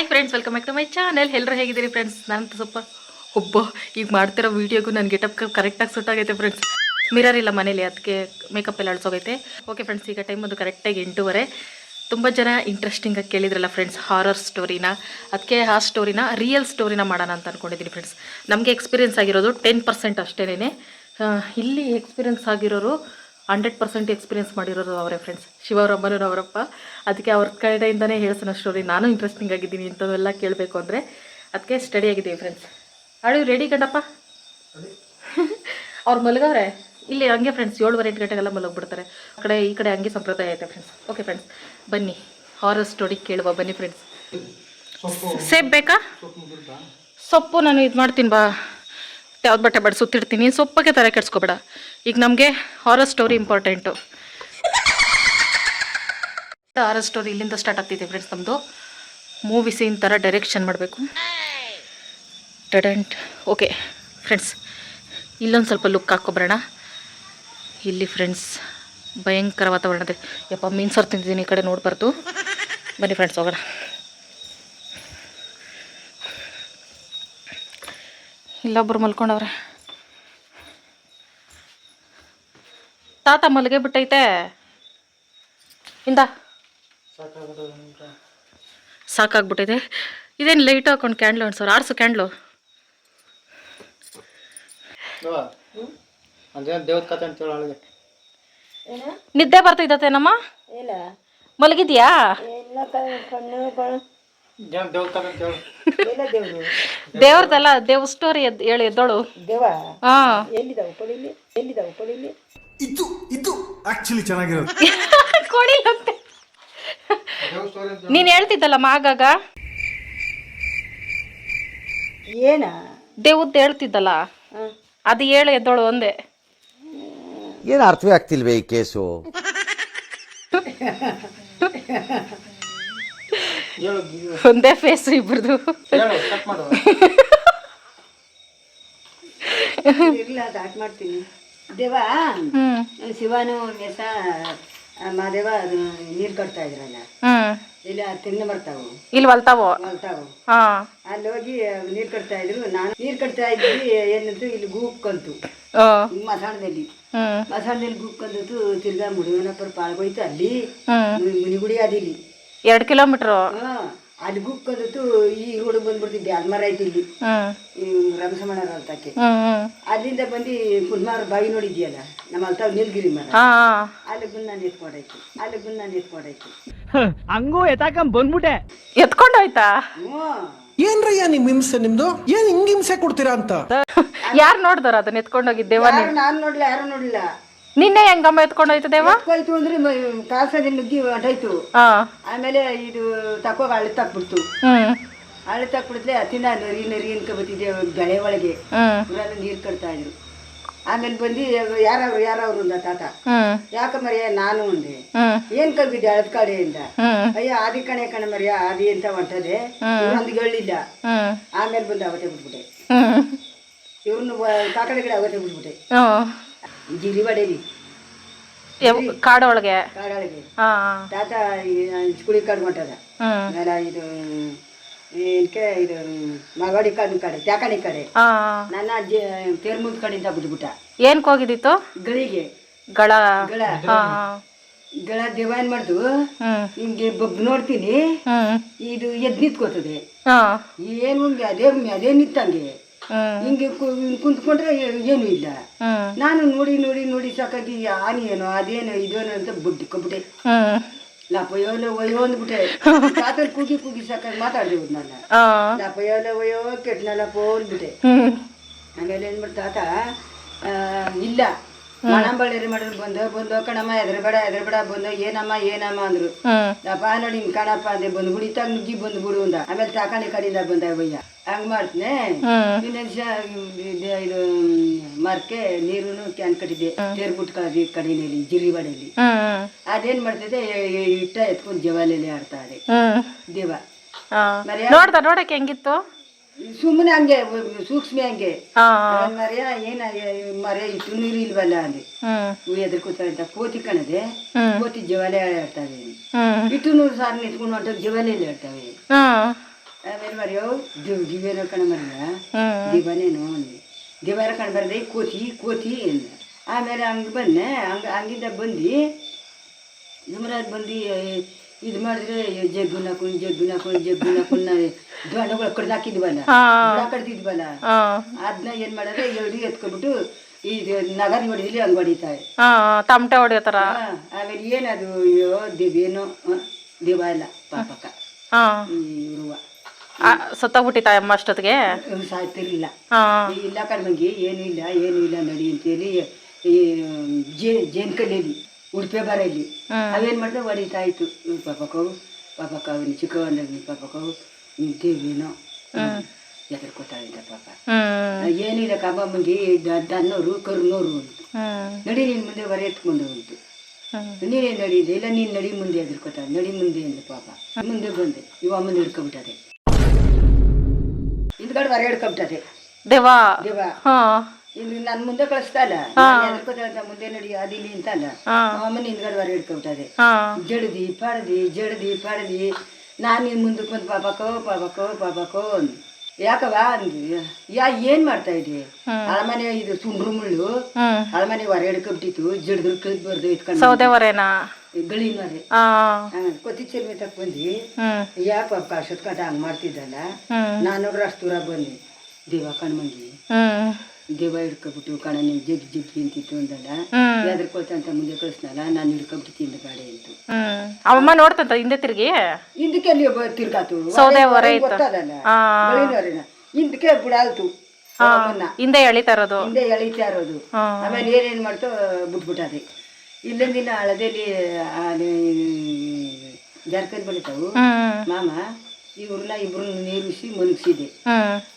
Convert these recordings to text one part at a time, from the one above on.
Hi friends welcome back to my channel ಎಲ್ಲರೂ ಹೇಗಿದ್ದೀರಿ friends ನಾನು ಸ್ವಲ್ಪ ಒಬ್ಬ ಈಗ ಮಾಡ್ತಿರೋ ವೀಡಿಯೋಗೂ ನನ್ನ ಗೆಟಪ್ ಕರೆಕ್ಟಾಗಿ ಸೂಟ್ ಆಗೈತೆ ಫ್ರೆಂಡ್ಸ್ ಮಿರರ್ ಇಲ್ಲ ಮನೇಲಿ, ಅದಕ್ಕೆ ಮೇಕಪ್ ಎಲ್ಲ ಅಳಿಸೋಗೈತೆ. ಓಕೆ ಫ್ರೆಂಡ್ಸ್ ಈಗ ಟೈಮ್ ಒಂದು ಕರೆಕ್ಟಾಗಿ ಎಂಟೂವರೆ. ತುಂಬ ಜನ ಇಂಟ್ರೆಸ್ಟಿಂಗಾಗಿ ಕೇಳಿದ್ರಲ್ಲ ಫ್ರೆಂಡ್ಸ್ ಹಾರರ್ ಸ್ಟೋರಿನ ಅದಕ್ಕೆ ಆ ಸ್ಟೋರಿನ ರಿಯಲ್ ಸ್ಟೋರಿನ ಮಾಡೋಣ ಅಂತ ಅಂದ್ಕೊಂಡಿದ್ದೀನಿ ಫ್ರೆಂಡ್ಸ್ ನಮಗೆ ಎಕ್ಸ್ಪೀರಿಯನ್ಸ್ ಆಗಿರೋದು ಟೆನ್ ಪರ್ಸೆಂಟ್ ಅಷ್ಟೇನೆ ಇಲ್ಲಿ ಎಕ್ಸ್ಪೀರಿಯನ್ಸ್ ಆಗಿರೋರು ಹಂಡ್ರೆಡ್ ಪರ್ಸೆಂಟ್ ಎಕ್ಸ್ಪೀರಿಯನ್ಸ್ ಮಾಡಿರೋದು ಅವರೇ ಫ್ರೆಂಡ್ಸ್ ಶಿವರಾಮನೂರು ಅವರಪ್ಪ. ಅದಕ್ಕೆ ಅವ್ರ ಕಡೆಯಿಂದನೇ ಹೇಳ್ಸೋಣ ಸ್ಟೋರಿ ನಾನು ಇಂಟ್ರೆಸ್ಟಿಂಗ್ ಆಗಿದ್ದೀನಿ ಇಂಥವೆಲ್ಲ ಕೇಳಬೇಕು ಅಂದರೆ. ಅದಕ್ಕೆ ಸ್ಟಡಿ ಆಗಿದ್ದೀವಿ ಫ್ರೆಂಡ್ಸ್ ಆಡಿ ರೆಡಿ ಗಂಡಪ್ಪ? ಅವ್ರು ಮಲಗವ್ರೆ? ಇಲ್ಲಿ ಹಂಗೆ ಫ್ರೆಂಡ್ಸ್ ಏಳುವರೆ ಎಂಟು ಗಂಟೆಗೆಲ್ಲ ಮಲಗಿಬಿಡ್ತಾರೆ. ಆ ಕಡೆ ಈ ಕಡೆ ಹಂಗೆ ಸಂಪ್ರದಾಯ ಐತೆ ಫ್ರೆಂಡ್ಸ್ ಓಕೆ ಫ್ರೆಂಡ್ಸ್ ಬನ್ನಿ. ಹಾರರ್ ಸ್ಟೋರಿ ಕೇಳುವ ಬನ್ನಿ ಫ್ರೆಂಡ್ಸ್ ಸೇಬ್ ಬೇಕಾ? ಸೊಪ್ಪು ನಾನು ಇದು ಮಾಡ್ತೀನಿ ಬಾ. ಯಾವ್ದು ಬಟ್ಟೆ ಬೇಡ ಸುತ್ತಿರ್ತೀನಿ ಸೊಪ್ಪಿಗೆ ತರ ಕೆಡ್ಸ್ಕೊಬೇಡ. ಈಗ ನಮಗೆ horror story important horror story ಇಲ್ಲಿಂದ ಸ್ಟಾರ್ಟ್ ಆಗ್ತಿದೆ ಫ್ರೆಂಡ್ಸ್ ನಮ್ಮದು ಮೂವಿ ಸೀನ್ ಥರ ಡೈರೆಕ್ಷನ್ ಮಾಡಬೇಕು. ಡಡೆಂಟ್ ಓಕೆ ಫ್ರೆಂಡ್ಸ್ ಇಲ್ಲೊಂದು ಸ್ವಲ್ಪ ಲುಕ್ ಹಾಕ್ಕೊಬರೋಣ ಇಲ್ಲಿ ಫ್ರೆಂಡ್ಸ್ ಭಯಂಕರ ವಾತಾವರಣ ಇದೆ. ಯಪ್ಪ, ಮೀನು ಸಾರು ತಿಂತಿದ್ದೀನಿ ಈ ಕಡೆ ನೋಡಬಾರ್ದು. ಬನ್ನಿ ಫ್ರೆಂಡ್ಸ್ ಹೋಗೋಣ. ಇಲ್ಲೊಬ್ರು ಮಲ್ಕೊಂಡವ್ರೆ. ತಾತ ಮಲ್ಗೆ ಬಿಟ್ಟೈತೆ. ಇಂದ. ಸಾಕಾಗ್ಬಿಟ್ಟಿದೆ. ಇದೇನು ಲೈಟ್ ಹಾಕೊಂಡು ಕ್ಯಾಂಡ್ಲು ಅನ್ಸೋರು ಆರ್ಸು ಕ್ಯಾಂಡ್ಲು ನಿದ್ದೆ ಬರ್ತೈತೇನಮ್ಮ ಇಲ್ಲ ಮಲಗಿದ್ಯಾ ದೇವ್ರದಲ್ಲ ದೇವ್ ಸ್ಟೋರಿ ಹೇಳಿ ಎದ್ದೋಳು. ದೇವ ಹಾ. ಎಲ್ಲಿದಾವ ಕೊಡಿಲಿ ಎಲ್ಲಿದಾವು ಕೊಡಿಲಿ ಇದು ಇದು ಆಕ್ಚುಲಿ ಚೆನ್ನಾಗಿರೋದು. ಅಂತ ನೀನ್ ಹೇಳ್ತಿದ್ದಲ್ಲಮ್ಮ ಆಗಾಗ ಏನ? ದೇವದ್ದು ಹೇಳ್ತಿದ್ದಲ್ಲ. ಅದು ಹೇಳು ಎದ್ದೋಳು ಒಂದೇ. ಏನು ಅರ್ಥವೇ ಆಗ್ತಿಲ್ವೇ ಈ ಕೇಸು? ಒಂದೇ ಫೇಸ್ ಇಬ್ರದು. ಹೇಳು ಕಟ್ ಮಾಡು ಇರ್ಲ ದಾಟ್ ಮಾಡ್ತೀನಿ. ದೇವ ಶಿವನು ಮೆಸ ಮಾದೇವ ಅದು ನೀರು ಕಟ್ತಾ ಇದ್ರಲ್ಲ. ಇಲ್ಲ ತಿನ್ನ ಬರ್ತಾವು. ಇಲ್ಲಿ ಹೊಲ್ತಾವ ಹೊಲ್ತಾವು ಅಲ್ಲಿ ಹೋಗಿ ನೀರ್ ಕಟ್ತಾ ಇದ್ರು. ನಾನು ನೀರ್ ಕಟ್ತಾ ಇದ್ವಿ ಏನಂತು ಇಲ್ಲಿ ಗೂಕ್ಕಂತು ಮಸಾಣದಲ್ಲಿ. ಮಸಾಣದಲ್ಲಿ ಗೂಕ್ಕಂತು ತಿರ್ಗಾ ಮುಡಿವನಪ್ಪರ ಪಾಲ್ಗೋಯ್ತು ಅಲ್ಲಿ. ಮುನಿಗುಡಿ ಅದಿಲ್ಲಿ ಎರಡು ಕಿಲೋಮೀಟ್ರು. ಅಲ್ಲಿ ಅಲ್ಲಿ ಕಲಿತು ಈ ಹುಡುಗ ಬಂದ್ಬಿಡ್ತಿದ್ದೆ ಅಲ್ಮರ ಐತಿ ಇಲ್ಲಿ ರಮಸಮಣ್ಣರ ಅಂತಕ್ಕೆ. ಅಲ್ಲಿಂದ ಬಂದು ಪುಲ್ಮಾರ್ ಬಾಯಿ ನೋಡಿದ್ಯಲ್ಲ ನಮ್ಮ ಅಲ್ತಾವ್ ನೀಲಗಿರಿ ಮರ? ಹಾ ಅಲ್ಲಿ ಬಂದು ನಾನು ಎತ್ಕೊಂಡಾಯ್ತು ಅಲ್ಲಿ ಬಂದು ನಾನು ಎತ್ಕೊಂಡಾಯ್ತು ಎತ್ಕೊಂಡ ಹೋಯ್ತಾ? ಎತ್ಕೊಂಡೋಯ್ತಾ ಏನ್ರಯ್ಯ ನಿಮ್ ಹಿಂಸೆ ನಿಮ್ದು? ಏನ್ ಹಿಂಗ್ ಹಿಂಸೆ ಕೊಡ್ತೀರಾ ಅಂತ? ಯಾರು ನೋಡ್ದಾರ ಅದನ್ನ ಎತ್ಕೊಂಡೋಗಿದ್ದೇವ ನಾನು ನೋಡ್ಲಿಲ್ಲ ಯಾರು ನೋಡ್ಲಿಲ್ಲ. ನಿನ್ನೆ ಹೆಂಗಮ್ಮ ಎತ್ಕೊಂಡು ಹೋಯ್ತು ದೇವ? ಎತ್ಕೋಯ್ತು ಅಂದ್ರೆ ಕಾಸದಲ್ಲಿ ನುಗ್ಗಿ ಹೊಂಟಾಯ್ತು ಆಮೇಲೆ ಇದು ತಕೋಗ ಅಳ್ಳಿ ತಕ್ಬಿಡ್ತು ಹ್ಮ್. ಅಳ್ಳಿ ಅತಿನ ನರಿ ನರಿ ಅನ್ಕೊ ಬತ್ತಿದ್ದೆ ಗಳೆ ಒಳಗೆ. ಊರಲ್ಲಿ ನೀರು ಕಟ್ತಾ ಇದ್ರು. ಆಮೇಲೆ ಬಂದು ಯಾರವ್ರು ಯಾರವ್ರು ಅಂದ ತಾತ? ಯಾಕ ಮರಿಯ ನಾನು ಅಂದೆ. ಏನ್ ಕಲ್ಬಿದ್ದೆ ಅಳದ್ ಕಡೆಯಿಂದ? ಅಯ್ಯ ಆದಿ ಕಣೆ ಕಣ ಮರಿಯ ಆದಿ ಅಂತ ಹೊಂಟದೆ. ಒಂದು ಹೇಳಿಲ್ಲ ಹ್ಮ್. ಆಮೇಲೆ ಬಂದು ಅವತ್ತೆ ಬಿಟ್ಬಿಟ್ಟೆ. ಇವ್ರನ್ನ ಕಾಕಡೆ ಕಡೆ ಅವತ್ತೆ ಬಿಟ್ಬಿಟ್ಟೆ. ಜಿರಿವಾಡೇಲಿ ಎವ್- ಕಾಡೊಳಗೆ? ಕಾಡೊಳಗೆ. ತಾತ ಕುಳಿ ಕಾಡು ಹೊಂಟದ ಆಮೇಲೆ ಇದು ಏನಕ್ಕೆ ಇದು ಮಗಡಿ ಕಾಡು ಕಡೆ ತ್ಯಾಕಣಿ ಕಡೆ. ನನ್ನ ಅಜ್ಜಿ ತೆರ್ಮುದ್ ಕಡೆಯಿಂದ ಬಿಟ್ಬಿಟ್ಟ ಏನ್ಕ್ ಹೋಗಿದ್ದಿತ್ತು ಗಳಿಗೆ. ಗಳ. ಗಳ. ಗಳ ದೇವ ಏನ್ ಮಾಡ್ದು ಹಿಂಗೆ ಬಗ್ ನೋಡ್ತೀನಿ. ಇದು ಎದ್ ನಿಂತ್ಕೋತದೆ. ಏನು ಅದೇ ಅದೇ ನಿಂತಂಗೆ. ಹ್ಮ್ ಹಿಂಗೆ ಕುಂತ್ಕೊಂಡ್ರೆ ಏನು ಇಲ್ಲ. ನಾನು ನೋಡಿ ನೋಡಿ ನೋಡಿ ಸಾಕಾಗಿ ಆನೆ ಏನೋ ಅದೇನೋ ಇದೇನೋ ಅಂತ ಬಿಟ್ಕೊಬಿಟ್ಟೆ ಹ್ಮ್. ಲಪ ಯೋಲ ಒಯ್ಯೋ ಅಂದ್ಬಿಟ್ಟೆ. ತಾತಲ್ಲಿ ಕೂಗಿ ಕೂಗಿ ಸಾಕಾಗಿ ಮಾತಾಡ್ದೇವು ನಾನು. ಹಾ ಲಪ ಯೋಲ ಒಯ್ಯೋ ಕೆಟ್ನಲ್ಲಪ್ಪ ಅಂದ್ಬಿಟ್ಟೆ. ಆಮೇಲೆ ಏನ್ಬಿಟ್ಟು ತಾತ ಆ, ಇಲ್ಲ ಮಣಂಬಳ್ಳಿ ಮಾಡಿದ್ರು ಬಂದು ಬಂದು ಕಣಮ್ಮ ಎದ್ರಬೇಡ ಎದ್ರಬೇಡ ಬಂದು ಏನಮ್ಮ ಏನಮ್ಮ ಅಂದ್ರು. ಅಪ್ಪ ನೋಡಿ ಹಿಂಗ್ ಕಣಪ್ಪ ಅಂದೆ ಬಂದು ಬಿಡಿತಾಗ ನುಗ್ಗಿ ಬಂದು ಬಿಡು ಅಂದ. ಆಮೇಲೆ ತಾಕಣಿ ಕಡಿಂದ ಬಂದ ಬಯ್ಯ ಹಂಗ್ ಮಾಡ್ತೇನೆ. ಇನ್ನೊಂದ್ಸ ಇನ್ನೊಂದ್ ಇದು ಮಾರ್ಕೆ ಮರಕ್ಕೆ ನೀರುನು ಕ್ಯಾನ್ ಕಟ್ಟಿದ್ದೆ. ತೇರ್ಬಿಟ್ಟು ಕಡಿ ಕಡಿನಲ್ಲಿ ಜಿರಿವಾಡಲ್ಲಿ ಅದೇನ್ ಮಾಡ್ತಿದೆ ಇಟ್ಟ ಎತ್ಕೊಂಡು ಜವಾಲೆಲೆ ಆಡ್ತಾ ಇದೆ ದೇವ. ನೋಡ್ದ ನೋಡಕ್ಕೆ ಹೆಂಗಿತ್ತು? ಸುಮ್ಮನೆ ಹಂಗೆ ಸೂಕ್ಷ್ಮ ಹಂಗೆ. ಹಾ. ಮರ್ಯ ಏನ ಮರ್ಯ ಇಟ್ಟು ನೀರು ಇಲ್ವಲ್ಲ ಅಂದೆ ಹ್ಮ್. ಎದ್ರ ಕೂತ್ಕೊಂಡ ಕೋತಿ ಕಣದೆ. ಹ್ಮ್. ಕೋತಿ ಜವಾಲೆ ಆಡ್ತಾವೆ ಹ್ಮ್. ಇಟ್ಟು ನೂರು ಸಾರು ನಿಂತ್ಕೊಂಡು ಹೊಂಟ ಜವಾಲೆಯಲ್ಲಿ ಆಡ್ತಾವೆ ಹ್ಮ್ ಆಮೇಲೆ ಮರಿಯೋ ದಿವ್ ದಿವ್ಯನ ಕಣ ಮರಿಯ ಹ್ಮ್. ದಿವನೇನು ಅಂದೆ ದಿವಾರ ಕಣ್ ಬರ್ದೆ ಕೋತಿ ಕೋತಿ ಅಂದ ಆಮೇಲೆ ಹಂಗೆ ಬಂದೆ ಹಂಗೆ ಹಂಗಿಂದ ಬಂದು ನಮ್ಮರಾಜ್ ಬಂದು ಇದು ಮಾಡಿದ್ರೆ ಜಗ್ಗುನ ಹಾಕೊಂಡು ಜಗ್ಗುನ ಹಾಕೊಂಡು ಜಗ್ಗುನ ಹಾಕೊಂಡು ದ್ವಾಣಗಳು ಕಡ್ದು ಹಾಕಿದ್ವಲ್ಲ ಕಡ್ದಿದ್ವಲ್ಲ ಅದನ್ನ ಏನ್ ಮಾಡೋದು ಎರಡು ಎತ್ಕೊಬಿಟ್ಟು ಇದು ನಗರ ಹೊಡಿದಿಲ್ಲ ಹಂಗೆ ಹೊಡಿತಾರೆ ತಮಟೆ ಹೊಡಿಯೋ ಥರ ಹಾ, ಆಮೇಲೆ ಏನದು ಅಯ್ಯೋ ದಿವ್ಯನೋ ದಿವ ಇಲ್ಲ ಪಾಪಕ್ಕ. ಇರುವ. ಸತ್ತೋಗ್ಬಿಟ್ಟಿತ್ತ ಅಮ್ಮ ಅಷ್ಟೊತ್ತಿಗೆ? ಸಾಯ್ತಿರ್ಲಿಲ್ಲ. ಇಲ್ಲ ಕಣ್ಮಂಗಿ ಏನೂ ಇಲ್ಲ ಏನೂ ಇಲ್ಲ ನಡಿ ಅಂತೇಳಿ ಈ ಜೇನ್ ಕಲ್ಲಿಯಲ್ಲಿ ಉಡುಪೆ ಬರಲ್ಲಿ. ಅವೇನು ಮಾಡಿದೆ ಹೊಡಿತಾ ಇತ್ತು ಪಾಪಕ್ಕವು ಪಾಪಕ್ಕ ಅವನು ಪಾಪ ಕವು ದೇವಿನೋ ಎದುರ್ಕೋತಾಳೆ ಅಂತ ಪಾಪ. ಏನಿಲ್ಲ ಕಬ್ಬ ಮಂದಿ ದನ್ನೋರು ಕರುನೋರು ಅಂತ. ನಡಿ ನಿನ್ನ ಮುಂದೆ ಹೊರ ಎತ್ಕೊಂಡು ಉಂಟು ನೀನೇ ನಡೀದೆ ಇಲ್ಲ ನೀನು ನಡಿ ಮುಂದೆ ಎದುರ್ಕೋತಾಳೆ ನಡಿ ಮುಂದೆ ಅಂದ ಪಾಪ. ಮುಂದೆ ಬಂದೆ. ಇವ ಮುಂದೆ ಹಿಡ್ಕೊಂಬಿಟ್ಟದೆ. ಹಿಂದ್ಗಡೆ ಹೊರ ಹಿಡ್ಕೊಂಬಿಟ್ಟದೆ ದೇವಾ. ದೇವಾ ಇಲ್ಲಿ ನನ್ನ ಮುಂದೆ ಕಳಿಸ್ತಾಲ ಮುಂದೆ ನಡಿ ಅದಿಲ್ಲಿ ಅಂತಲ್ಲ ಹಾ. ಅಮ್ಮನ ಹಿಂದ್ಗಡೆ ಹೊರ ಹಿಡ್ಕೊಂಬಿಟ್ಟದೆ. ಜಡದಿ ಪಡದಿ ಜಡದಿ ಪಡದಿ. ನಾನು ನಿನ್ ಮುಂದಕ್ಕೆ ಬಂದು ಪಾಪಕ್ಕೋ ಪಾಪಕ್ಕೋ ಪಾಪಕ್ಕೋ ಅಂದ್. ಯಾಕವ ಅಂದ್ವಿ ಯಾ ಏನ್ ಮಾಡ್ತಾ ಇದ್ವಿ ಅಳಮನೆ ಇದು ಸುಂಡ್ರು ಮುಳ್ಳು. ಅಳಮನೆ ಹೊರ ಹಿಡ್ಕೊಬಿಟ್ಟಿತ್ತು. ಜಡದ್ರು ಕಳ್ದ್ ಬರ್ದು ಇಟ್ಕೊಂಡು ಗಳಿ ಮರೆ. ಕೊತ್ತಿ ಚರ್ಮಿ ತಕ್ ಬಂದ್ವಿ. ಯಾ ಯಾಕೆ ಪಾಪ ಅಷ್ಟೊತ್ತು ಕಟ ಹಂಗ್ ಮಾಡ್ತಿದ್ದಲ್ಲ ನಾನು ಅಷ್ಟು ದೂರ ಬಂದೆ ದೇವ ಕಣ್ಮಂಗಿ ದೇವ ಹಿಡ್ಕೊಬಿಟ್ಟು ಕಣ ನೀವು ಜಗ್ಗಿ ಜಗ್ಗಿ ಅಂತಿತ್ತು ಅಂದಲ್ಲ ಹ್ಮ್. ಎದ್ರಕೊಳ್ತ ಅಂತ ಮುಂದೆ ಕಳಿಸ್ನಲ್ಲ ನಾನು ಹಿಡ್ಕೊಬಿಟ್ಟು ತಿಂದ ಗಾಡಿ ಅಂತ. ಅವಮ್ಮ ನೋಡ್ತಂತ ಹಿಂದೆ ತಿರ್ಗಿ? ಹಿಂದಕ್ಕೆ ಅಲ್ಲಿ ತಿರ್ಗಾತು? ಸೌದೆ ಹೊರೆ. ಗೊತ್ತದಲ್ಲ ಹಿಂದಕ್ಕೆ ಬಿಡಾಲ್ತು ಅವನ್ನ ಹಿಂದೆ ಎಳಿತಾ ಇರೋದು. ಹಿಂದೆ ಎಳಿತಾ ಇರೋದು. ಆಮೇಲೆ ಏನೇನು ಮಾಡ್ತೋ ಬಿಟ್ಬಿಟ್ಟದೆ. ಇಲ್ಲೊಂದಿನ ದಿನ ಹಳದಲ್ಲಿ ಜಾರ್ಕಂಡ್ ಬೆಳಿತಾವು. ಮಾಮ ಇವ್ರನ್ನ ಇಬ್ರು ನೀರಿಸಿ ಮಲಗಿಸಿದೆ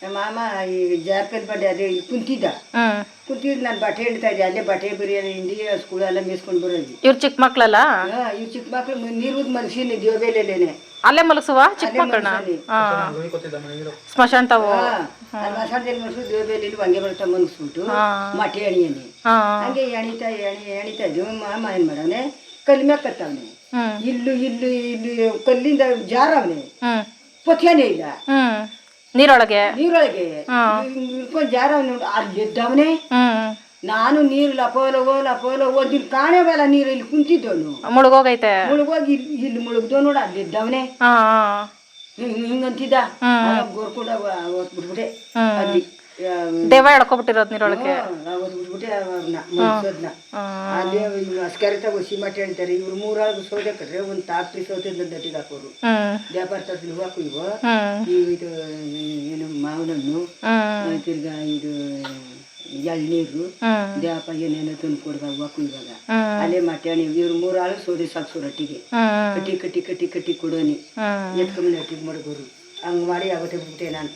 ನಮ್ಮ ಮಾಮ ಈ ಜಾರ್ಕಲ್ ಬಡ್ಡೆ ಅದೇ ಕುಂತಿದ್ದ. ಕುಂತಿದ್ ನಾನು ಬಟ್ಟೆ ಹಿಡ್ತಾ ಇದ್ದೆ. ಅಲ್ಲೇ ಬಟ್ಟೆ ಬಿರಿಯಾನಿ ಹಿಂಡಿ ಸ್ಕೂಲೆಲ್ಲ ಮೇಸ್ಕೊಂಡು ಬರೋದು ಇವ್ರು ಚಿಕ್ಕ ಮಕ್ಳಲ್ಲ? ಹಾ ಇವ್ ಚಿಕ್ಕ ಮಕ್ಳು ನೀರು ಮಲಗಿಸಿನಿ ದೇವಬೇಲೆಲೇನೆ. ಅಲ್ಲೇ ಮಲಗಿಸುವ? ಚಿಕ್ಕ ಮಕ್ಕಳನ್ನ? ಸ್ಮಶಾನ ತಾವು ಅಲ್ಲಿ ಮಸಾಲದಲ್ಲಿ ಮನಸ್ಸು ದೇವಬೇಲಿ ಹಂಗೆ ಬರ್ತಾ ಮಲಗಿಸ್ಬಿಟ್ಟು ಮಟ್ಟೆ ಎಣಿಯನಿ ಹಾ. ಹಂಗೆ ಎಣಿತಾ ಎಣಿ ಎಣಿತಾ ಇದ್ದೀವಿ ಮಾಮ ಏನು ಮಾಡವನೆ? ಕಲ್ಲಿ ಮ್ಯಾಗ ಕತ್ತವನೆ. ಇಲ್ಲು ಇಲ್ಲು ಇಲ್ಲಿ ಕಲ್ಲಿಂದ ಜಾರವನೆ ಪಥ್ಯನೇ ಇಲ್ಲ. ಹ್ಮ್. ನೀರೊಳಗೆ? ನೀರೊಳಗೆ. ನೋಡಿ ಅಲ್ಲಿ ಎದ್ದವನೆ? ನಾನು ನೀರು ಲಪೋ ಲವೋ ಲಪೋ ಲವೋ ಇಲ್ಲಿ ಕಾಣೇವಲ್ಲ ನೀರು ಇಲ್ಲಿ ಕುಂತಿದ್ದವನು. ಮುಳುಗೋಗೈತೆ. ಮುಳುಗೋಗಿ ಇಲ್ಲಿ ಮುಳುಗಿದೋ ನೋಡು ಅಲ್ಲಿ ಇದ್ದವನೇ ಹಿಂಗಂತಿದ್ದ ಗೋರ್ಕೊಂಡ ಬಿಟ್ಬಿಟ್ಟೆ ಅಲ್ಲಿ. ದೇವ ಎಳ್ಕೊಬಿಟ್ಟಿರೋದು ನೀರೊಳಗೆ. ಅಸ್ಕರಿತಾಗ ಸಿಮೆಂಟ್ ಹೇಳ್ತಾರೆ ಇವ್ರು ಮೂರಾಗ ಒಂದ್ ತಾಕ್ರಿ ಸೌದೆ ದಟ್ಟಿಗೆ ಹಾಕೋರು. ವ್ಯಾಪಾರ ತರ್ತೀನಿ ಹಾಕು ಇವು ಇದು ಏನು ಮಾವಿನಣ್ಣು ತಿರ್ಗಾ ಇದು ಎಳ್ನೀರು ದೇವಪ್ಪ ಏನೇನೋ ತಂದು ಕೊಡ್ದಾಗ ಹಾಕು ಇವಾಗ. ಅಲ್ಲೇ ಮಟ್ಟಾಣಿ ಇವ್ರು ಮೂರಾಳು ಸೌದೆ ಸಾಕ್ಸು ರಟ್ಟಿಗೆ ಕಟ್ಟಿ ಕಟ್ಟಿ ಕಟ್ಟಿ ಕಟ್ಟಿ ಕೊಡೋನಿ. ಹ್ಮ್. ಅಟ್ಟಿಗೆ ಮಡಗೋರು. ಹಂಗೆ ಮಾಡಿ ಅವತ್ತೇ ಬಿಟ್ಟೆ ನಾನು.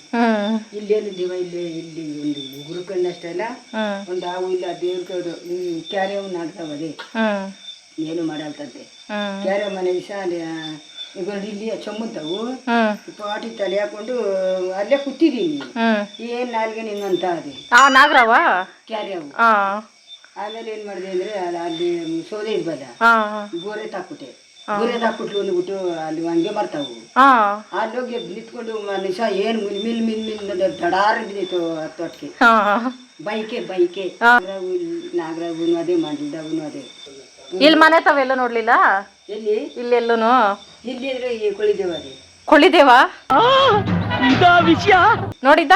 ಇಲ್ಲಿ ಇಲ್ಲೇನು ದೇವ ಇಲ್ಲಿ ಇಲ್ಲಿ ಒಂದು ಉಗುರು ಕಣ್ಣಷ್ಟಲ್ಲ ಒಂದು ಹಾವು ಇಲ್ಲ ದೇವ್ರ ಕ್ಯಾರೆ ನಾಡ್ತಾವ ಅದೇ. ಹ್ಮ್ ಏನು ಮಾಡಲ್ತಂತೆ. ಕ್ಯಾರೆ ಮನೆ ವಿಷ ಈಗ ಇಲ್ಲಿ ಚೊಮ್ಮಂತವು ಪಾಟಿ ತಲೆ ಹಾಕೊಂಡು ಅಲ್ಲೇ ಕೂತಿದ್ದೀನಿ. ಏನ್ ನಾಲ್ಗೆ ನಿನ್ನಂತ ಅದೇ. ನಾಗರವ? ಕ್ಯಾರೆ ಅವು ಆಮೇಲೆ ಏನ್ ಮಾಡಿದೆ ಅಂದ್ರೆ ಅಲ್ಲಿ ಸೋದೆ ಇದ್ವಲ್ಲ ಹಾ. ಗೋರೆ ತಾಕ್ಬಿಟ್ಟೆ. ಗೋರೆ ಒಂದು ಅಂದ್ಬಿಟ್ಟು ಅಲ್ಲಿ ಹಂಗೆ ಬರ್ತಾವು ಹಾ. ಹೋಗಿ ನಿಂತ್ಕೊಂಡು ಮನುಷ್ಯ ಏನು ಮಿಲ್ ಮಿಲ್ ಮಿಲ್ ಮಿಲ್ ದಡಾರ ಬಿದ್ದಿತ್ತು ಹತ್ತೊಟ್ಟಿಗೆ ಹಾ. Bike bike. ನಾಗರಾಗುನು ಅದೇ ಮಾಡಿದ್ದವನು ಅದೇ. ಇಲ್ಲಿ ಮನೆ ತಾವೆಲ್ಲ ನೋಡ್ಲಿಲ್ಲ? ಎಲ್ಲಿ? ಇಲ್ಲೆಲ್ಲೂನು ಇಲ್ಲಿ ಅಂದ್ರೆ ಈ ಕೊಳಿದೇವ ಅದೇ. ಕೊಳ್ಳಿದೇವ ನೋಡಿದ್ದ?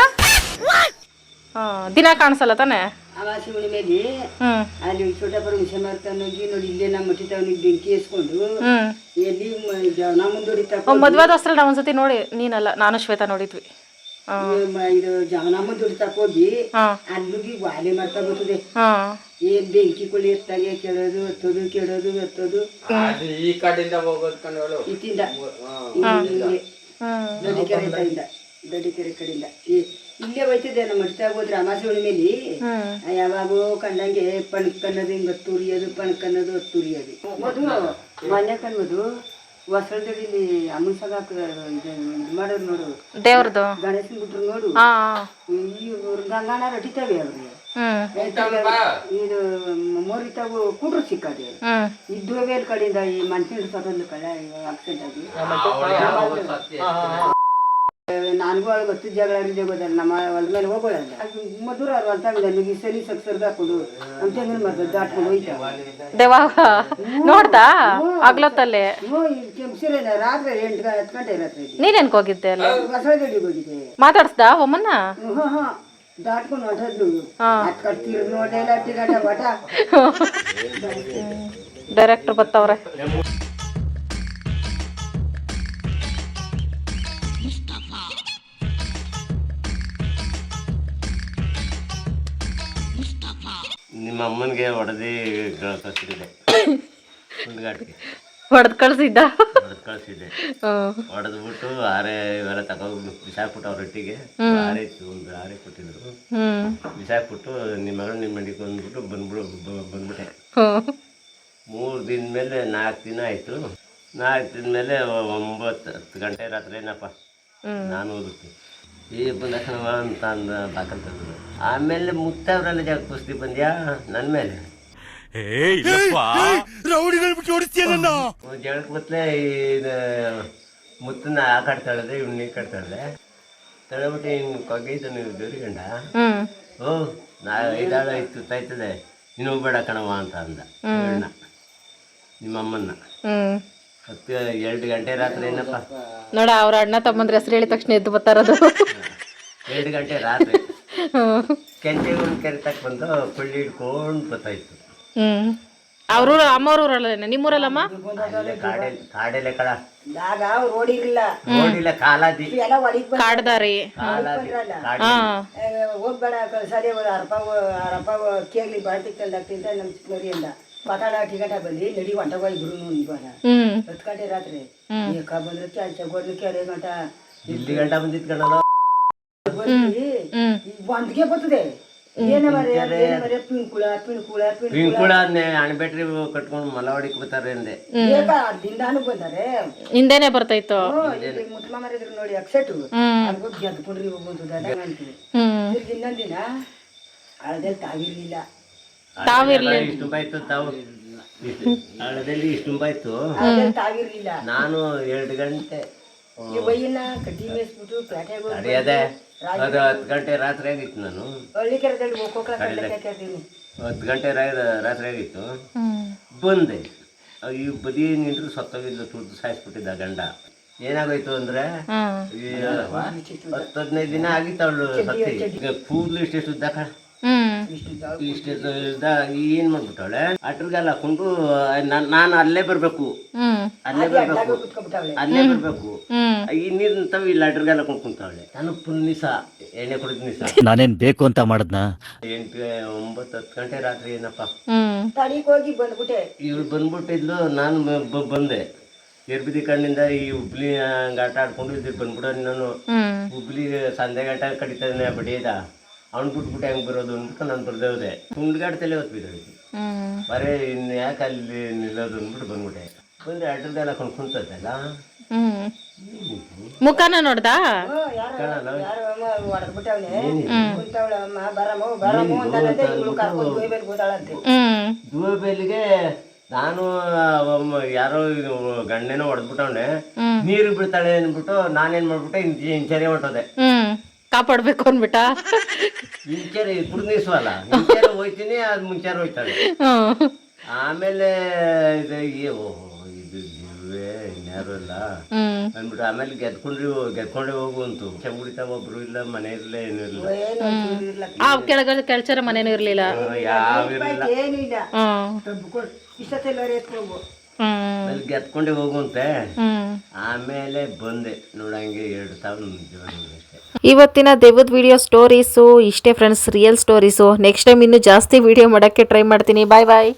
ಹಾ ದಿನ ಕಾಣಿಸಲ್ಲ ತಾನೆ? ಅಮಾಸಿ ಹುಣ್ಣಿಮೆಲಿ ಹ್ಮ್. ಅಲ್ಲಿ ವಿಷಯ ಹುಣಸೆ ಮಾರ್ತಾನೋಗಿ ನೋಡಿ ಇಲ್ಲೇ ನಮ್ಮ ಮಟ್ಟಿತವನಿಗೆ ಬೆಂಕಿ ಎಸ್ಕೊಂಡು ಹ್ಮ್. ಎಲ್ಲಿ ಜವನ ಮುಂದೊಡಿತಾ ಮದ್ವಾದ ವಸ್ತ್ರ ನಾವು ಒಂದ್ಸತಿ ನೋಡಿ ನೀನಲ್ಲ ನಾನು ಶ್ವೇತಾ ನೋಡಿದ್ವಿ. ಇದು ಜವನ ಮುಂದೊಡಿತಾಕ ಹೋಗಿ ಹಾ. ಅಲ್ಲಿಗೆ ವಾಲೆ ಮಾಡ್ತಾ ಬರ್ತದೆ. ಹಾ. ಏನ್ ಬೆಂಕಿ ಕುಳಿ ಎತ್ತಾಗೆ ಕೆಡೋದು ಎತ್ತೋದು ಕೆಡೋದು ಎತ್ತೋದು. ಈ ಕಡೆಯಿಂದ ಹೋಗೋದು ಕಣ್ ಹೇಳು ಇತ್ತಿಂದ ದೊಡ್ಡ ಕೆರೆ ಕಡೆಯಿಂದ ದೊಡ್ಡಕೆರೆ ಕಡೆಯಿಂದ. ಈ- ಇಲ್ಲೇ ಹೋಯ್ತಿದ್ದೆ ನಮ್ಮ ಅಷ್ಟಾಗ ಹೋದ್ರೆ ಅಮಾಸೆ ಹುಣ್ಣಿಮೆಲಿ ಯಾವಾಗೋ ಕಂಡಂಗೆ ಪಣಕ್ ಅನ್ನೋದು ಹಿಂಗೆ ತುರಿಯೋದು ಪಣಕ್ ಅನ್ನೋದು ತುರಿಯೋದು ಮದು ಮನೆ ಕಣ್ಮದು ಹೊಸದಲ್ಲಿ ಅಮ್ಮನ ಸಗ ಇದು ಮಾಡೋದು ನೋಡು. ದೇವ್ರದು? ಗಣೇಶನ್ ಬಿಟ್ರು ನೋಡು. ಈ ಗಂಗಾಣ ರಟಿತಾವೆ ಅವ್ರಿಗೆ. ಇದು ಇದು ಮೋರಿತಾವು ಕುಡ್ರು ಸಿಕ್ಕದೆ. ಇದ್ದು ಬೇರೆ ಕಡೆಯಿಂದ ಈ ಮನ್ಸಿನ ಸದೊಂದು ಕಳೆ ಆಕ್ಸಿಡೆಂಟ್ ಆಗಿ. ನನಗೂ ಅವಳು ಗೊತ್ತು ಜಗಳ ಗೊತ್ತಲ್ಲ ನಮ್ಮ ಹೊಲ ಮೇಲೆ ಅದು ಮಧುರ ಅವ್ರು ಅಂತ ತಗೊಂಡು ನನಗೆ ಸರಿ ಸಕ್ಸರ್ದು ಹಾಕೊಂಡು ನಮ್ಮ ತೆಂಗಿನ ಮರದ ದಾಟ್ಕೊಂಡು ಹೋಯ್ತಾವ ದೇವ ನೋಡ್ದಾ ಆಗ್ಲತ್ತಲ್ಲೇ ರಾತ್ರಿ ಎಂಟು ಹತ್ತು ಗಂಟೆ ರಾತ್ರಿ ನೀನೇನ್ಕ್ ಹೋಗಿದ್ದೆ ಅಲ್ಲ? ಹೋಗಿದ್ದೆ. ಮಾತಾಡ್ಸ್ದ ಒಮ್ಮನ್ನ ಹಾಂ. ದಾಟ್ಕೊಂಡು ಹತ್ತು ತಿರುಗಿ ನೋಡೇ ಇಲ್ಲ ಡೈರೆಕ್ಟರ್ ಬತ್ತವ್ರೆ. ನಿಮ್ಮ ಅಮ್ಮನಿಗೆ ಹೊಡೆದಿ ಕಳಿಸಿದೆ ಹುಡುಗಾಟಿಗೆ ಹೊಡೆದ್ ಕಳ್ಸಿದ್ದ? ಹೊಡೆದು ಕಳಿಸಿದ್ದೆ. ಹೊಡೆದ್ಬಿಟ್ಟು ಆರೆ ಇವೆಲ್ಲ ತಗೊಂಡು ಬಿಸಾಕ್ಬಿಟ್ಟು ಅವ್ರ ಹಟ್ಟಿಗೆ ಆರೆ ಇತ್ತು ಒಂದು ಆರೆ ಕೊಟ್ಟಿದ್ರು. ಬಿಸಾಕ್ಬಿಟ್ಟು ನಿಮ್ಮ ಮಗಳು ನಿಮ್ಮ ಮನೆಗೆ ಬಂದ್ಬಿಟ್ಟು ಬಂದ್ಬಿಡು ಬಂದ್ಬಿಟ್ಟೆ. ಮೂರು ದಿನ ಮೇಲೆ ನಾಲ್ಕು ದಿನ ಆಯಿತು. ನಾಲ್ಕು ದಿನ ಮೇಲೆ ಒಂಬತ್ತು ಹತ್ತು ಗಂಟೆ ರಾತ್ರಿ ಏನಪ್ಪ? ನಾನು ಓದುತ್ತೆ ಈ ಬಂದಕ್ಷಣವ ಅಂತ ಅಂದ ಆಮೇಲೆ ಮುತ್ತವ್ರೆಲ್ಲ ಜಾಗ ಕುಸ್ತಿ ಬಂದ್ಯಾ ನನ್ನ? ಮೇಲೆ ಜಳಕ್ ಬತ್ಲೆ ಇದು ಮುತ್ತನ್ನ ಆ ಕಡೆ ತಳೆದೆ ಇವ್ನ ಈ ಕಡೆ ತಳೆದೆ ತಳೆಬಿಟ್ಟು ಹಿಂಗೆ ಕೊಗ್ಗೈತೆ ನೀವು ದೇವ್ರಿಗಂಡ ಹ್ಮ್. ಓ ನಾ ಐದಾಳ ಇತ್ತು ತಾಯ್ತದೆ. ನೀನು ಬೇಡ ಕಣವ ಅಂತ ಅಂದ. ನಿಮ್ಮಮ್ಮನ್ನ ನಿಮ್ಮ ಅಮ್ಮನ್ನ ಹ್ಮ್. ಹತ್ತು ಎರಡು ಗಂಟೆ ರಾತ್ರಿ ಏನಪ್ಪ? ನೋಡ ಅವ್ರ ಅಣ್ಣ ತಮ್ಮಂದ್ರ ಹೆಸರು ಹೇಳಿದ ತಕ್ಷಣ ಎದ್ದು ಬತ್ತಾರದು ಎರಡು ಗಂಟೆ ರಾತ್ರಿ. ಕೆಂಚೆ ಕೆರೆ ತಕ್ಕ ಬಂದು ಕೊಳ್ಳಿ ಹಿಡ್ಕೊಂಡು ಬರ್ತಾಯಿತ್ತು ಹ್ಮ್. ಅವ್ರೂರ ಅಮ್ಮವ್ರೂರಲ್ಲ ನಿಮ್ಮೂರಲ್ಲಮ್ಮ ಅಲ್ಲೇ ಕಾಡಲ್ಲಿ ಕಾಡಲ್ಲೇ ಕಳ ಆಗ ರೋಡ್ ಇರಲಿಲ್ಲ ನೋಡಿಲ್ಲ ಕಾಲಾದಿ. ಕಾಡ್ದಾರಿ. ಕಾಲಾದಿ ಕಾಡಿ ಹಾ. ಹೋಗ್ಬೇಡ ಸರಿ ಅರಪ್ಪ ಅರಪ್ಪ ಕೇಳಿ ಬಾಳ್ತಿಕ್ಕಲ್ಲ ಕಲ್ದಾಗ್ತಿಂತ ನಮ್ಮ ಚಿಕ್ಕಮರಿ ಅಂದ ಮಾತಾಡ ಟಿಕೆಟ್ ಬಂದ್ರಿ ನಡಿ ಹೊಂಟೋಗ ಇಬ್ರು ಇವಾಗ. ಹ್ಮ್. ಹತ್ತು ಗಂಟೆ ರಾತ್ರಿ. ಈಗ ಬಂದ್ರೆ ಕೆಲ್ಸ ಗೋಡ್ಲು ಕೆರೆ ಗಂಟ ಇಲ್ಲಿ ಗಂಟ ಬಂದಿತ್ತು ಕಣಲ್ಲ ಒಂದ್ಗೆ ಬರ್ತದೆ. ಪಿಂಕುಳ ಕಟ್ಕೊಂಡು ಮಲ ಹೊಡಿಕ್ ಬರ್ತಾರೆ ಅಂದೆ. ಏಕ ದಿಂದಾನು ಬಂದಾರೆ. ಹಿಂದೆನೆ ಬರ್ತೈತು ಮುತ್ಮ ನೋಡಿ ಅಕ್ಸೆಟ್ ಗೆದ್ಕೊಂಡ್ರಿ ಇನ್ನೊಂದಿನ ಅದೇ ಅಂತೀವಿ ತಾವಿರ್ಲಿಲ್ಲ ತಾವಿರ್ಲಿ ಇಷ್ಟು ತುಂಬ ಇತ್ತು ತಾವು ಹಳ್ಳದಲ್ಲಿ ತಾವಿರ್ಲಿಲ್ಲ ನಾನು ಎರಡು ಗಂಟೆ. ಈ ಬೈಯನ್ನ ಕಡ್ಡಿ ಮೇಯಿಸ್ಬಿಟ್ಟು ಪ್ಲಾಟ್ಯಾಗ ಹೋಗಿ ಅದೇ ಅದು ಹತ್ತು ಗಂಟೆ ರಾತ್ರಿ ಆಗಿತ್ತು ನಾನು. ಹತ್ತು ಗಂಟೆ ರಾತ್ರಿ ಆಗಿತ್ತು. ಬಂದೆ. ಈ ಬದಿ ನಿಂತರು ಸತ್ತೋಗಿದ್ದು ತುರ್ದು ಸಾಯಿಸ್ಬಿಟ್ಟಿದ್ದ ಗಂಡ. ಏನಾಗೋಯ್ತು ಅಂದ್ರೆ ಹತ್ತು ಹದಿನೈದು ದಿನ ಆಗಿತ್ತು ಅವಳು ಸತ್ತಿ. ಈಗ ಕೂದಲು ಇಷ್ಟೆಷ್ಟು ಉದ್ದ ಏನು ಮಾಡ್ಬಿಟ್ಟವಳೆ ಅಟ್ರಿಗೆಲ್ಲ ಹಾಕೊಂಡು ನಾನು ಅಲ್ಲೇ ಬರ್ಬೇಕು ಅಲ್ಲೇ ಬರ್ಬೇಕು ಅಲ್ಲೇ ಬರ್ಬೇಕು ಈ ನೀರ್ ನಿಂತವ ಇಲ್ಲ ಅಟ್ರಿಗೆಲ್ಲ ಹಾಕೊಂಡು ಕುಂತಾವಳೆ ನಾನು ಫುಲ್ ನಿಸ ಎಣ್ಣೆ ಕುಡಿದ ನಿಸ ನಾನೇನ್ ಬೇಕು ಅಂತ ಮಾಡದ್ನ? ಎಂಟು ಒಂಬತ್ತು ಹತ್ತು ಗಂಟೆ ರಾತ್ರಿ ಏನಪ್ಪ ಹೋಗಿ ಬಂದ್ಬಿಟ್ಟೆ ಇವಳು ಬಂದ್ಬಿಟ್ಟಿದ್ಲು ನಾನು ಬಂದೆ. ಎರ್ಬಿದಿ ಕಣ್ಣಿಂದ ಈ ಹುಬ್ಳಿ ಆಟ ಆಡ್ಕೊಂಡು ಇದ್ರು ಬಂದ್ಬಿಡೋ ನಾನು. ಹುಬ್ಳಿ ಸಂಜೆ ಘಾಟ ಕಡಿತಾನೆ ಬಡಿಯದ ಅವ್ನು ಬಿಟ್ಬಿಟ್ಟು ಹೆಂಗೆ ಬರೋದು ಅಂದ್ಬಿಟ್ಟು ನಾನು ಬರ್ದೇ ಹೋದೆ ತುಂಡ್ಗಾಡ್ ತಲೆ ಹೊತ್ತು ಬಿದ್ದೋಯ್ತು. ಹ್ಮ್. ಬರೇ ಇನ್ನು ಯಾಕೆ ಅಲ್ಲಿ ನಿಲ್ಲೋದು ಅಂದ್ಬಿಟ್ಟು ಬಂದ್ಬಿಟ್ಟೆ. ಬಂದ್ರೆ ಅಡ್ರದ ಹಾಕೊಂಡು ಕುಂತದ್ದಲ್ಲ ಮುಖನ ನೋಡ್ದಾ? ನಾನು ಯಾರೋ ಇದು ಹೊಡೆದ್ಬಿಟ್ಟವ್ನೆ ನೀರು ಬಿಡ್ತಾಳೆ ಅಂದ್ಬಿಟ್ಟು ನಾನೇನ್ ಮಾಡ್ಬಿಟ್ಟೆ ಇಂಚರಿ ಹೊಟ್ಟೋದೆ ಕಾಪಾಡ್ಬೇಕು ಅಂದ್ಬಿಟ್ಟ? ಇಂಚೆರೆ ಕುಡ್ದಿಸ್ವಲ್ಲ. ಮುಂಚೆ ಹೋಯ್ತೀನಿ ಅದು ಮುಂಚೆ ಹೋಯ್ತಾಳೆ. ಆಮೇಲೆ ಇದು ಓಹೋ ಇದು ಇನ್ಯಾರು ಇಲ್ಲ. ಅಂದ್ಬಿಟ್ಟು ಆಮೇಲೆ ಗೆದ್ಕೊಂಡ್ರಿ ಗೆದ್ಕೊಂಡ್ರಿ ಹೋಗು ಅಂತು. ಚಂಗುಡಿತಾವ ಒಬ್ರು ಇಲ್ಲ ಮನೆ ಇರಲ್ಲ ಏನೂ ಇಲ್ಲ. ಆ ಕೆಳಗಡೆ ಕೆಳಚರ ಮನೇನೂ ಇರ್ಲಿಲ್ಲ. ಯಾವ ಇರಲಿಲ್ಲ. ಅಲ್ಲಿ ಗೆದ್ಕೊಂಡೇ ಹೋಗುವಂತೆ ಹ್ಮ್. ಆಮೇಲೆ ಬಂದೆ. ನೋಡಂಗೆ ಎರಡು ಸಾವಿರ ಜೀವನ ಅಷ್ಟೇ ಇವತ್ತಿನ ದೆವ್ವದ ವಿಡಿಯೋ ಸ್ಟೋರೀಸು ಇಷ್ಟೇ friends real stories next time ಇನ್ನೂ ಜಾಸ್ತಿ ವಿಡಿಯೋ ಮಾಡೋಕ್ಕೆ ಟ್ರೈ ಮಾಡ್ತೀನಿ. ಬಾಯ್ ಬಾಯ್